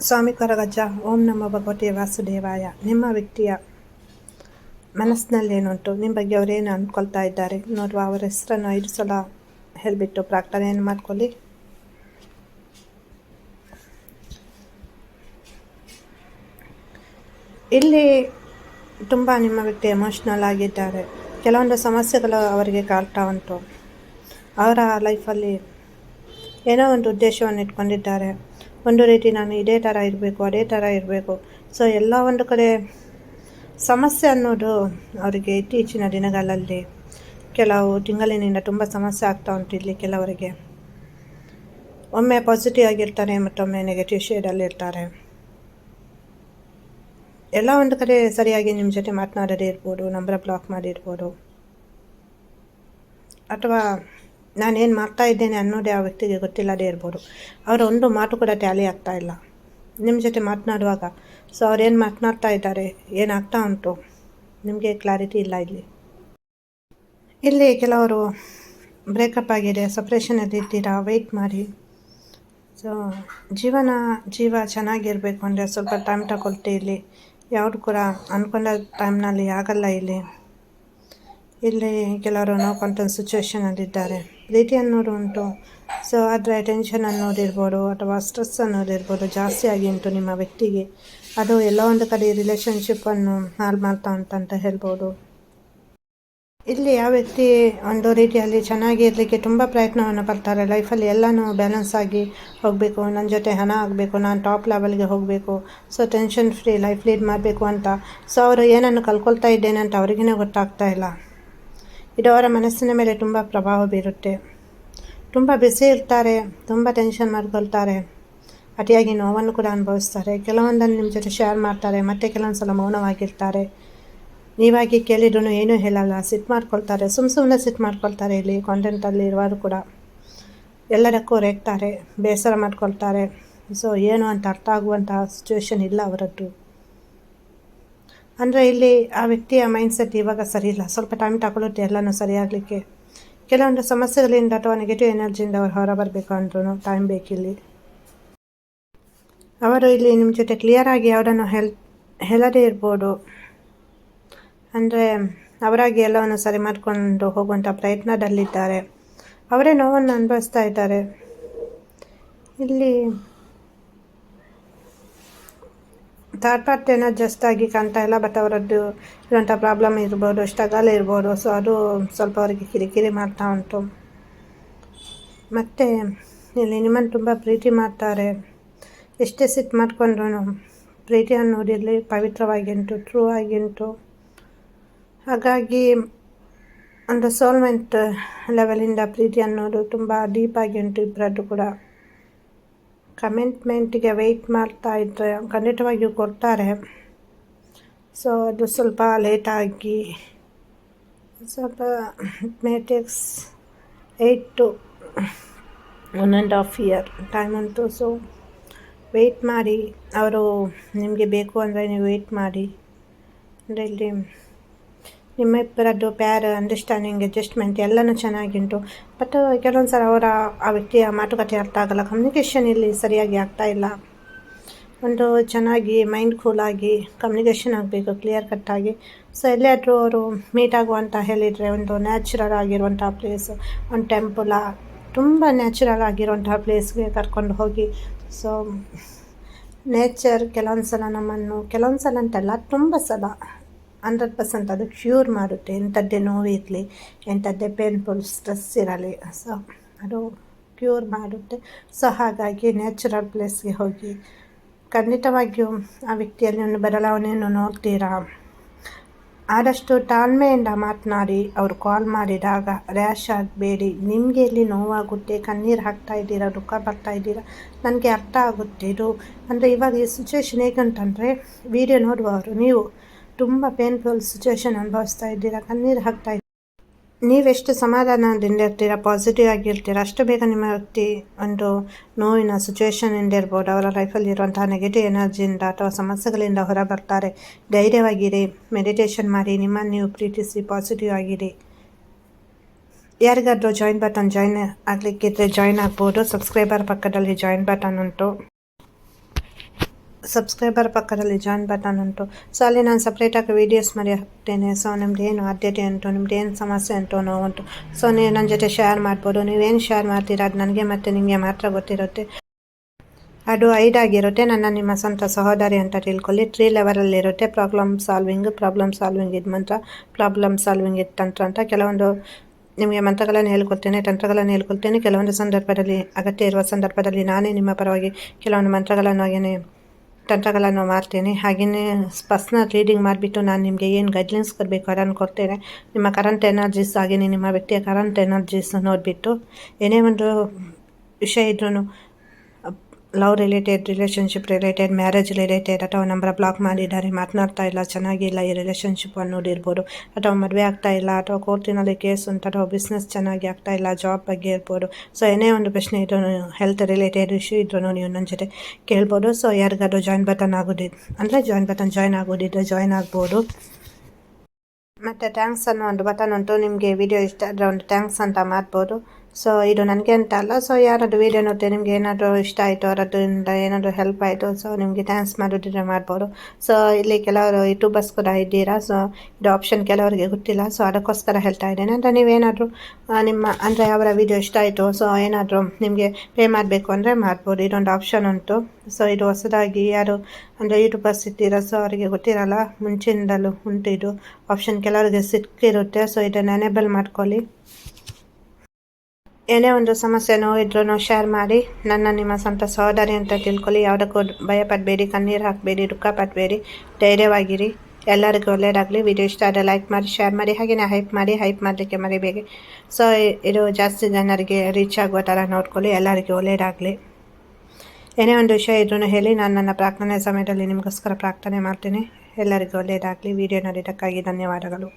ಸ್ವಾಮಿ ಕೊರಗಜ್ಜ, ಓಂ ನಮ್ಮ ಭಗವತಿ ವಾಸುದೇವಾಯ. ನಿಮ್ಮ ವ್ಯಕ್ತಿಯ ಮನಸ್ಸಿನಲ್ಲಿ ಏನುಂಟು? ನಿಮ್ಮ ಬಗ್ಗೆ ಅವರೇನು ಅಂದ್ಕೊಳ್ತಾ ಇದ್ದಾರೆ? ನೋಡುವ, ಅವರ ಹೆಸರನ್ನು ಐದು ಸಲ ಹೇಳಿಬಿಟ್ಟು ಪ್ರಾರ್ಥನೆಯನ್ನು ಮಾಡ್ಕೊಳ್ಳಿ. ಇಲ್ಲಿ ತುಂಬ ನಿಮ್ಮ ವ್ಯಕ್ತಿ ಎಮೋಷ್ನಲ್ ಆಗಿದ್ದಾರೆ. ಕೆಲವೊಂದು ಸಮಸ್ಯೆಗಳು ಅವರಿಗೆ ಕಾಡ್ತಾ ಉಂಟು. ಅವರ ಲೈಫಲ್ಲಿ ಏನೋ ಒಂದು ಉದ್ದೇಶವನ್ನು ಇಟ್ಕೊಂಡಿದ್ದಾರೆ. ಒಂದು ರೀತಿ ನಾನು ಇದೇ ಥರ ಇರಬೇಕು, ಅದೇ ಥರ ಇರಬೇಕು. ಸೊ ಎಲ್ಲ ಒಂದು ಕಡೆ ಸಮಸ್ಯೆ ಅನ್ನೋದು ಅವರಿಗೆ ಇತ್ತೀಚಿನ ದಿನಗಳಲ್ಲಿ ಕೆಲವು ತಿಂಗಳಿನಿಂದ ತುಂಬ ಸಮಸ್ಯೆ ಆಗ್ತಾ ಉಂಟು ಇಲ್ಲಿ ಕೆಲವರಿಗೆ. ಒಮ್ಮೆ ಪಾಸಿಟಿವ್ ಆಗಿರ್ತಾರೆ, ಮತ್ತೊಮ್ಮೆ ನೆಗೆಟಿವ್ ಶೇಡಲ್ಲಿ ಇರ್ತಾರೆ. ಎಲ್ಲ ಒಂದು ಕಡೆ ಸರಿಯಾಗಿ ನಿಮ್ಮ ಜೊತೆ ಮಾತನಾಡದೇ ಇರ್ಬೋದು ನಂಬರ್ ಬ್ಲಾಕ್ ಮಾಡಿರ್ಬೋದು. ಅಥವಾ ನಾನೇನು ಮಾಡ್ತಾ ಇದ್ದೇನೆ ಅನ್ನೋದೇ ಆ ವ್ಯಕ್ತಿಗೆ ಗೊತ್ತಿಲ್ಲದೇ ಇರ್ಬೋದು. ಅವರ ಒಂದು ಮಾತು ಕೂಡ ಟ್ಯಾಲಿ ಆಗ್ತಾ ಇಲ್ಲ. ನಿಮ್ಮ ಜೊತೆ ಮಾತನಾಡುವಾಗ, ಸೊ ಅವ್ರೇನು ಮಾತನಾಡ್ತಾ ಇದ್ದಾರೆ? ಏನಾಗ್ತಾ ಉಂಟು? ನಿಮಗೆ ಕ್ಲಾರಿಟಿ ಇಲ್ಲ ಇಲ್ಲಿ. ಇಲ್ಲಿ ಕೆಲವರು ಬ್ರೇಕಪ್ ಆಗಿದೆ ಸಪ್ರೇಷನಲ್ಲಿ ಇದ್ದೀರಾ? ವೆಯ್ಟ್ ಮಾಡಿ. ಸೊ, ಜೀವನ, ಜೀವ ಚೆನ್ನಾಗಿರಬೇಕು ಅಂದರೆ ಸ್ವಲ್ಪ ಟೈಮ್ ತಗೊಳ್ತೆ ಇಲ್ಲಿ. ಯಾವುದು ಕೂಡ ಅಂದ್ಕೊಂಡ ಟೈಮ್ನಲ್ಲಿ ಆಗಲ್ಲ ಇಲ್ಲಿ. ಇಲ್ಲಿ ಕೆಲವರು ನೋಡ್ಕೊಂತ ಸಿಚುವೇಶನಲ್ಲಿದ್ದಾರೆ ಪ್ರೀತಿ ಅನ್ನೋದು ಉಂಟು ಸೊ ಆದರೆ ಟೆನ್ಷನ್ ಅನ್ನೋದಿರ್ಬೋದು ಅಥವಾ ಸ್ಟ್ರೆಸ್ ಅನ್ನೋದಿರ್ಬೋದು ಜಾಸ್ತಿ ಆಗಿ ಉಂಟು ನಿಮ್ಮ ವ್ಯಕ್ತಿಗೆ. ಅದು ಎಲ್ಲ ಒಂದು ಕಡೆ ರಿಲೇಷನ್ಶಿಪ್ಪನ್ನು ಹಾಳು ಮಾಡ್ತಾ ಅಂತ ಹೇಳ್ಬೋದು. ಇಲ್ಲಿ ಯಾವ ವ್ಯಕ್ತಿ ಒಂದು ರೀತಿಯಲ್ಲಿ ಚೆನ್ನಾಗಿ ಇರಲಿಕ್ಕೆ ತುಂಬ ಪ್ರಯತ್ನವನ್ನು ಪಡ್ತಾರೆ. ಲೈಫಲ್ಲಿ ಎಲ್ಲನೂ ಬ್ಯಾಲೆನ್ಸ್ ಆಗಿ ಹೋಗಬೇಕು. ನನ್ನ ಜೊತೆ ಹಣ ಆಗಬೇಕು. ನಾನು ಟಾಪ್ ಲೆವೆಲ್ಗೆ ಹೋಗಬೇಕು. So tension free life lead ಮಾಡಬೇಕು ಅಂತ. ಸೊ ಅವರು ಏನನ್ನು ಕಲ್ಕೊಳ್ತಾ ಇದ್ದೇನೆ ಅಂತ ಅವ್ರಿಗೇ ಗೊತ್ತಾಗ್ತಾ ಇಲ್ಲ. ಇದು ಅವರ ಮನಸ್ಸಿನ ಮೇಲೆ ತುಂಬ ಪ್ರಭಾವ ಬೀರುತ್ತೆ. ತುಂಬ ಬಿಸಿ ಇರ್ತಾರೆ, ತುಂಬ ಟೆನ್ಷನ್ ಮಾಡ್ಕೊಳ್ತಾರೆ. ಅತಿಯಾಗಿ ನೋವನ್ನು ಕೂಡ ಅನುಭವಿಸ್ತಾರೆ. ಕೆಲವೊಂದನ್ನು ನಿಮ್ಮ ಜೊತೆ ಶೇರ್ ಮಾಡ್ತಾರೆ, ಮತ್ತೆ ಕೆಲವೊಂದು ಸಲ ಮೌನವಾಗಿರ್ತಾರೆ. ನೀವಾಗಿ ಕೇಳಿದ್ರು ಏನೂ ಹೇಳಲ್ಲ ಸಿಟ್ ಮಾಡ್ಕೊಳ್ತಾರೆ. ಸುಮ್ಮ ಸುಮ್ಮನೆ ಸಿಟ್ ಮಾಡ್ಕೊಳ್ತಾರೆ ಇಲ್ಲಿ ಕಾಂಟೆಂಟಲ್ಲಿ ಇರುವರು ಕೂಡ. ಎಲ್ಲದಕ್ಕೂ ರೇಗ್ತಾರೆ, ಬೇಸರ ಮಾಡ್ಕೊಳ್ತಾರೆ. ಸೊ ಏನು ಅಂತ ಅರ್ಥ ಆಗುವಂತಹ ಸಿಚುವೇಶನ್ ಇಲ್ಲ ಅವರದ್ದು. ಅಂದರೆ ಇಲ್ಲಿ ಆ ವ್ಯಕ್ತಿಯ ಮೈಂಡ್ಸೆಟ್ ಇವಾಗ ಸರಿ ಇಲ್ಲ. ಸ್ವಲ್ಪ ಟೈಮ್ ತಗೊಳ್ಳುತ್ತೆ ಎಲ್ಲನೂ ಸರಿಯಾಗಲಿಕ್ಕೆ ಕೆಲವೊಂದು ಸಮಸ್ಯೆಗಳಿಂದ ಅಥವಾ ನೆಗೆಟಿವ್ ಎನರ್ಜಿಯಿಂದ ಅವರು ಹೊರ ಬರಬೇಕು ಅಂದ್ರೂ ಟೈಮ್ ಬೇಕಿಲ್ಲಿ. ಅವರು ಇಲ್ಲಿ ನಿಮ್ಮ ಜೊತೆ ಕ್ಲಿಯರಾಗಿ ಅವರನ್ನು ಹೆಲ್ ಹೇಳದೇ ಇರ್ಬೋದು. ಅಂದರೆ ಅವರಾಗಿ ಎಲ್ಲವನ್ನು ಸರಿ ಮಾಡಿಕೊಂಡು ಹೋಗುವಂಥ ಪ್ರಯತ್ನದಲ್ಲಿದ್ದಾರೆ. ಅವರೇ ನೋವನ್ನು ಅನುಭವಿಸ್ತಾ ಇದ್ದಾರೆ. ಇಲ್ಲಿ ಥರ್ಡ್ ಪಾರ್ಟ್ ಏನೋ ಜಸ್ಟ್ ಆಗಿ ಕಾಣ್ತಾ ಇಲ್ಲ ಬಟ್ ಅವರದ್ದು ಇರುವಂಥ ಪ್ರಾಬ್ಲಮ್ ಇರ್ಬೋದು ಸ್ಟ್ರಗಲ್ ಇರ್ಬೋದು ಸೊ ಅದು ಸ್ವಲ್ಪ ಅವರಿಗೆ ಕಿರಿಕಿರಿ ಮಾಡ್ತಾ ಉಂಟು. ಮತ್ತು ಇಲ್ಲಿ ನಿಮ್ಮನ್ನು ತುಂಬ ಪ್ರೀತಿ ಮಾಡ್ತಾರೆ. ಎಷ್ಟೇ ಸಿಟ್ಟು ಮಾಡಿಕೊಂಡ್ರು ಪ್ರೀತಿ ಅನ್ನೋದಿರಲಿ ಪವಿತ್ರವಾಗಿ ಉಂಟು ಟ್ರೂ ಆಗಿ ಉಂಟು ಹಾಗಾಗಿ ಅಂದರೆ ಸೋಲ್ಮೆಂಟ್ ಲೆವೆಲಿಂದ ಪ್ರೀತಿ ಅನ್ನೋದು ತುಂಬ ಡೀಪಾಗಿ ಉಂಟು ಇಬ್ಬರದ್ದು ಕೂಡ. ಕಮೆಂಟ್ಮೆಂಟಿಗೆ ವೆಯ್ಟ್ ಮಾಡ್ತಾ ಇದ್ದರೆ ಖಂಡಿತವಾಗಿಯೂ ಕೊಡ್ತಾರೆ. ಸೊ, ಅದು ಸ್ವಲ್ಪ ಲೇಟಾಗಿ ಸ್ವಲ್ಪ may takes eight to one and half year time ಉಂಟು ಸೊ ವೆಯ್ಟ್ ಮಾಡಿ. ಅವರು ನಿಮಗೆ ಬೇಕು ಅಂದರೆ ನೀವು ವೆಯ್ಟ್ ಮಾಡಿ. ಅಂದರೆ ಇಲ್ಲಿ ನಿಮ್ಮಿಬ್ಬರದ್ದು ಪ್ಯಾರ್ ಅಂಡರ್ಸ್ಟ್ಯಾಂಡಿಂಗ್ ಅಡ್ಜಸ್ಟ್ಮೆಂಟ್ ಎಲ್ಲನೂ ಚೆನ್ನಾಗಿಂಟು. ಬಟ್ ಕೆಲವೊಂದು ಸಲ ಅವರ, ಆ ವ್ಯಕ್ತಿಯ ಮಾತುಕತೆ ಅರ್ಥ ಆಗಲ್ಲ. ಕಮ್ಯುನಿಕೇಷನ್ ಇಲ್ಲಿ ಸರಿಯಾಗಿ ಆಗ್ತಾ ಇಲ್ಲ. ಒಂದು ಚೆನ್ನಾಗಿ ಮೈಂಡ್ ಕೂಲಾಗಿ ಕಮ್ಯುನಿಕೇಷನ್ ಆಗಬೇಕು ಕ್ಲಿಯರ್ ಕಟ್ಟಾಗಿ ಸೊ ಎಲ್ಲಾದರೂ ಅವರು ಮೀಟ್ ಆಗುವಂತ ಹೇಳಿದರೆ, ಒಂದು ನ್ಯಾಚುರಲ್ ಆಗಿರುವಂಥ ಪ್ಲೇಸ್ ಒಂದು ಟೆಂಪಲ ತುಂಬ ನ್ಯಾಚುರಲ್ ಆಗಿರುವಂತಹ ಪ್ಲೇಸ್ಗೆ ಕರ್ಕೊಂಡು ಹೋಗಿ. ಸೊ ನೇಚರ್ ಕೆಲವೊಂದು ಸಲ ನಮ್ಮನ್ನು ಕೆಲವೊಂದು ಸಲ ಅಂತಲ್ಲ, ತುಂಬ ಸಲ ಹಂಡ್ರೆಡ್ ಪರ್ಸೆಂಟ್ ಅದು ಕ್ಯೂರ್ ಮಾಡುತ್ತೆ ಎಂಥದ್ದೇ ನೋವಿರಲಿ ಎಂಥದ್ದೇ ಪೇನ್ಫುಲ್ ಸ್ಟ್ರೆಸ್ ಇರಲಿ. ಸೊ ಅದು ಕ್ಯೂರ್ ಮಾಡುತ್ತೆ ಸೊ ಹಾಗಾಗಿ ನ್ಯಾಚುರಲ್ ಪ್ಲೇಸ್ಗೆ ಹೋಗಿ. ಖಂಡಿತವಾಗಿಯೂ ಆ ವ್ಯಕ್ತಿಯಲ್ಲಿ ಒಂದು ಬದಲಾವಣೆಯನ್ನು ನೋಡ್ತೀರಾ? ಆದಷ್ಟು ತಾಳ್ಮೆಯಿಂದ ಮಾತನಾಡಿ. ಅವರು ಕಾಲ್ ಮಾಡಿದಾಗ ರ್ಯಾಶ್ ಆಗಬೇಡಿ. ನಿಮಗೆ ಇಲ್ಲಿ ನೋವಾಗುತ್ತೆ, ಕಣ್ಣೀರು ಹಾಕ್ತಾ ಇದ್ದೀರಾ, ದುಃಖ ಬರ್ತಾ ಇದ್ದೀರಾ, ನನಗೆ ಅರ್ಥ ಆಗುತ್ತೆ. ಇದು ಅಂದರೆ ಇವಾಗ ಈ ಸಿಚುವೇಶನ್ ಹೇಗಂತಂದರೆ ವಿಡಿಯೋ ನೋಡುವವರು, ನೀವು ತುಂಬ ಪೇನ್ಫುಲ್ ಸಿಚುವೇಶನ್ ಅನುಭವಿಸ್ತಾ ಇದ್ದೀರಾ? ಕಣ್ಣೀರು ಹಾಕ್ತಾ ಇದ್ದೀರಾ? ನೀವೆಷ್ಟು ಸಮಾಧಾನದಿಂದ ಇರ್ತೀರಾ ಪಾಸಿಟಿವ್ ಆಗಿರ್ತೀರ? ಅಷ್ಟು ಬೇಗ ನಿಮ್ಮ ವ್ಯಕ್ತಿ ಒಂದು ನೋವಿನ ಸಿಚುವೇಶನಿಂದ ಇರ್ಬೋದು. ಅವರ ಲೈಫಲ್ಲಿ ಇರುವಂತಹ ನೆಗೆಟಿವ್ ಎನರ್ಜಿಯಿಂದ ಅಥವಾ ಸಮಸ್ಯೆಗಳಿಂದ ಹೊರ ಬರ್ತಾರೆ ಧೈರ್ಯವಾಗಿರಿ ಮೆಡಿಟೇಷನ್ ಮಾಡಿ, ನಿಮ್ಮನ್ನು ನೀವು ಪ್ರೀತಿಸಿ ಪಾಸಿಟಿವ್ ಆಗಿರಿ. ಯಾರಿಗಾದರೂ ಜಾಯಿನ್ ಬಟನ್ ಜಾಯಿನ್ ಆಗಲಿಕ್ಕಿದ್ರೆ ಜಾಯಿನ್ ಆಗ್ಬೋದು. ಸಬ್ಸ್ಕ್ರೈಬರ್ ಪಕ್ಕದಲ್ಲಿ ಜಾಯಿನ್ ಬಟನ್ ಉಂಟು. ಸಬ್ಸ್ಕ್ರೈಬರ್ ಪಕ್ಕದಲ್ಲಿ ಜಾಯಿನ್ ಬಟನ್ ಉಂಟು. ಸೊ ಅಲ್ಲಿ ನಾನು ಸಪ್ರೇಟಾಗಿ ವೀಡಿಯೋಸ್ ಮಾಡಿ ಹಾಕ್ತೇನೆ ಸೊ ನಿಮ್ದು ಏನು ಆದ್ಯತೆ ಉಂಟು, ನಿಮ್ದು ಏನು ಸಮಸ್ಯೆ ಉಂಟು ನೋವು ಉಂಟು. ಸೊ ನೀವು ನನ್ನ ಜೊತೆ ಶೇರ್ ಮಾಡ್ಬೋದು. ನೀವೇನು ಶೇರ್ ಮಾಡ್ತೀರಾ? ಅದು ನನಗೆ ಮತ್ತು ನಿಮಗೆ ಮಾತ್ರ ಗೊತ್ತಿರುತ್ತೆ. ಅದು ಐದಾಗಿರುತ್ತೆ ನನ್ನ ನಿಮ್ಮ ಸ್ವಂತ ಸಹೋದರಿ ಅಂತ ತಿಳ್ಕೊಳ್ಳಿ. ತ್ರೀ ಲೆವೆಲಲ್ಲಿರುತ್ತೆ ಪ್ರಾಬ್ಲಮ್ ಸಾಲ್ವಿಂಗ್ ಪ್ರಾಬ್ಲಮ್ ಸಾಲ್ವಿಂಗ್ ಇದು ಮಂತ್ರ. ಪ್ರಾಬ್ಲಮ್ ಸಾಲ್ವಿಂಗ್ ಇದು ತಂತ್ರ ಅಂತ. ಕೆಲವೊಂದು ನಿಮಗೆ ಮಂತ್ರಗಳನ್ನು ಹೇಳ್ಕೊಡ್ತೇನೆ, ತಂತ್ರಗಳನ್ನು ಹೇಳ್ಕೊಳ್ತೇನೆ ಕೆಲವೊಂದು ಸಂದರ್ಭದಲ್ಲಿ ಅಗತ್ಯ ಇರುವ ಸಂದರ್ಭದಲ್ಲಿ ನಾನೇ ನಿಮ್ಮ ಪರವಾಗಿ ಕೆಲವೊಂದು ಮಂತ್ರಗಳನ್ನು ಹಾಗೆಯೇ ತಂತ್ರಗಳನ್ನು ಮಾಡ್ತೇನೆ. ಹಾಗೆಯೇ ಪರ್ಸ್ನಲ್ ರೀಡಿಂಗ್ ಮಾಡಿಬಿಟ್ಟು ನಾನು ನಿಮಗೆ ಏನು ಗೈಡ್ಲೈನ್ಸ್ ಕೊಡಬೇಕು ಅದನ್ನು ಕೊಡ್ತೇನೆ. ನಿಮ್ಮ ಕರೆಂಟ್ ಎನರ್ಜೀಸ್ ಹಾಗೆಯೇ ನಿಮ್ಮ ವ್ಯಕ್ತಿಯ ಕರೆಂಟ್ ಎನರ್ಜೀಸ್ ನೋಡಿಬಿಟ್ಟು ಏನೇ ಒಂದು ವಿಷಯ ಇದ್ರೂ love related relationship related, marriage related ಅಥವಾ ನಂಬರ್ ಬ್ಲಾಕ್ ಮಾಡಿದ್ದಾರೆ, ಮಾತನಾಡ್ತಾ ಇಲ್ಲ, ಚೆನ್ನಾಗಿಲ್ಲ ಈ ರಿಲೇಷನ್ಶಿಪ್ ಅನ್ನೋದಿರ್ಬೋದು ಅಥವಾ ಮದುವೆ ಆಗ್ತಾ ಇಲ್ಲ, ಅಥವಾ ಕೋರ್ಟಿನಲ್ಲಿ ಕೇಸ್ ಉಂಟು, ಅಥವಾ ಬಿಸ್ನೆಸ್ ಚೆನ್ನಾಗಿ ಆಗ್ತಾ ಇಲ್ಲ, ಜಾಬ್ ಬಗ್ಗೆ ಇರ್ಬೋದು ಸೊ ಏನೇ ಒಂದು ಪ್ರಶ್ನೆ ಇದ್ರೂ ಹೆಲ್ತ್ ರಿಲೇಟೆಡ್ ಇಶ್ಯೂ ಇದ್ರೂ ನೀವು ನನ್ನ ಜೊತೆ ಕೇಳ್ಬೋದು. ಸೊ ಯಾರಿಗಾದ್ರೂ ಜಾಯಿನ್ ಬಟನ್ ಆಗೋದಿದ್ದು ಅಂದರೆ ಜಾಯಿನ್ ಬಟನ್ ಜಾಯ್ನ್ ಆಗೋದಿದ್ರೆ ಜಾಯ್ನ್ ಆಗ್ಬೋದು. ಮತ್ತು ಥ್ಯಾಂಕ್ಸ್ ಅನ್ನೋ ಒಂದು ಬಟನ್ ಉಂಟು. ನಿಮಗೆ ವಿಡಿಯೋ ಇಷ್ಟ ಆದರೆ ಒಂದು ಥ್ಯಾಂಕ್ಸ್ ಅಂತ ಮಾಡ್ಬೋದು. ಸೊ ಇದು ನನಗೆ ಅಂತ ಅಲ್ಲ. ಸೊ ಯಾರಾದರೂ ವೀಡಿಯೋ ನೋಡಿದ್ರೆ ನಿಮಗೆ ಏನಾದರೂ ಇಷ್ಟ ಆಯಿತು ಅದರಿಂದ ಏನಾದರೂ ಹೆಲ್ಪ್ ಆಯಿತು ಸೊ ನಿಮಗೆ ಥ್ಯಾಂಕ್ಸ್ ಮಾಡೋದಿದ್ರೆ ಮಾಡ್ಬೋದು. ಸೊ ಇಲ್ಲಿ ಕೆಲವರು ಯೂಟ್ಯೂಬರ್ಸ್ ಕೂಡ ಇದ್ದೀರಾ? ಸೊ ಇದು ಆಪ್ಷನ್ ಕೆಲವರಿಗೆ ಗೊತ್ತಿಲ್ಲ. ಸೊ ಅದಕ್ಕೋಸ್ಕರ ಹೇಳ್ತಾ ಇದ್ದೇನೆ. ಅಂದರೆ ನೀವೇನಾದರೂ ನಿಮ್ಮ, ಅಂದರೆ ಅವರ ವೀಡಿಯೋ ಇಷ್ಟ ಆಯಿತು ಸೊ ಏನಾದರೂ ನಿಮಗೆ ಪೇ ಮಾಡಬೇಕು ಅಂದರೆ ಮಾಡ್ಬೋದು. ಇದೊಂದು ಆಪ್ಷನ್ ಉಂಟು. ಸೊ ಇದು ಹೊಸದಾಗಿ ಯಾರು, ಅಂದರೆ ಯೂಟ್ಯೂಬರ್ಸ್ ಇದ್ದೀರಾ? ಸೊ ಅವರಿಗೆ ಗೊತ್ತಿರಲ್ಲ. ಮುಂಚಿನಿಂದಲೂ ಉಂಟು ಇದು. ಆಪ್ಷನ್ ಕೆಲವರಿಗೆ ಸಿಕ್ಕಿರುತ್ತೆ. ಸೊ ಇದನ್ನು ಎನೇಬಲ್ ಮಾಡ್ಕೊಳ್ಳಿ. ಏನೇ ಒಂದು ಸಮಸ್ಯೆ ಇದ್ರೂ ಶೇರ್ ಮಾಡಿ. ನನ್ನ ನಿಮ್ಮ ಸ್ವಂತ ಸಹೋದರಿ ಅಂತ ತಿಳ್ಕೊಳ್ಳಿ. ಯಾವುದಕ್ಕೂ ಭಯಪಡಬೇಡಿ, ಕಣ್ಣೀರು ಹಾಕಬೇಡಿ, ದುಃಖ ಪಡಬೇಡಿ. ಧೈರ್ಯವಾಗಿರಿ. ಎಲ್ಲರಿಗೂ ಒಳ್ಳೆಯದಾಗಲಿ ವಿಡಿಯೋ ಇಷ್ಟ ಆದರೆ ಲೈಕ್ ಮಾಡಿ ಶೇರ್ ಮಾಡಿ ಹಾಗೆಯೇ ಹೈಪ್ ಮಾಡಿ ಹೈಪ್ ಮಾಡಲಿಕ್ಕೆ ಮರಿಬೇಡಿ. ಸೊ ಇದು ಜಾಸ್ತಿ ಜನರಿಗೆ ರೀಚ್ ಆಗುವ ಥರ ನೋಡ್ಕೊಳ್ಳಿ. ಎಲ್ಲರಿಗೂ ಒಳ್ಳೆಯದಾಗಲಿ ಏನೇ ಒಂದು ವಿಷಯ ಇದ್ರೂ ಹೇಳಿ. ನಾನು ನನ್ನ ಪ್ರಾರ್ಥನೆ ಸಮಯದಲ್ಲಿ ನಿಮಗೋಸ್ಕರ ಪ್ರಾರ್ಥನೆ ಮಾಡ್ತೀನಿ. ಎಲ್ಲರಿಗೂ ಒಳ್ಳೆಯದಾಗಲಿ ವಿಡಿಯೋ ನೋಡಿದ್ದಕ್ಕಾಗಿ ಧನ್ಯವಾದಗಳು.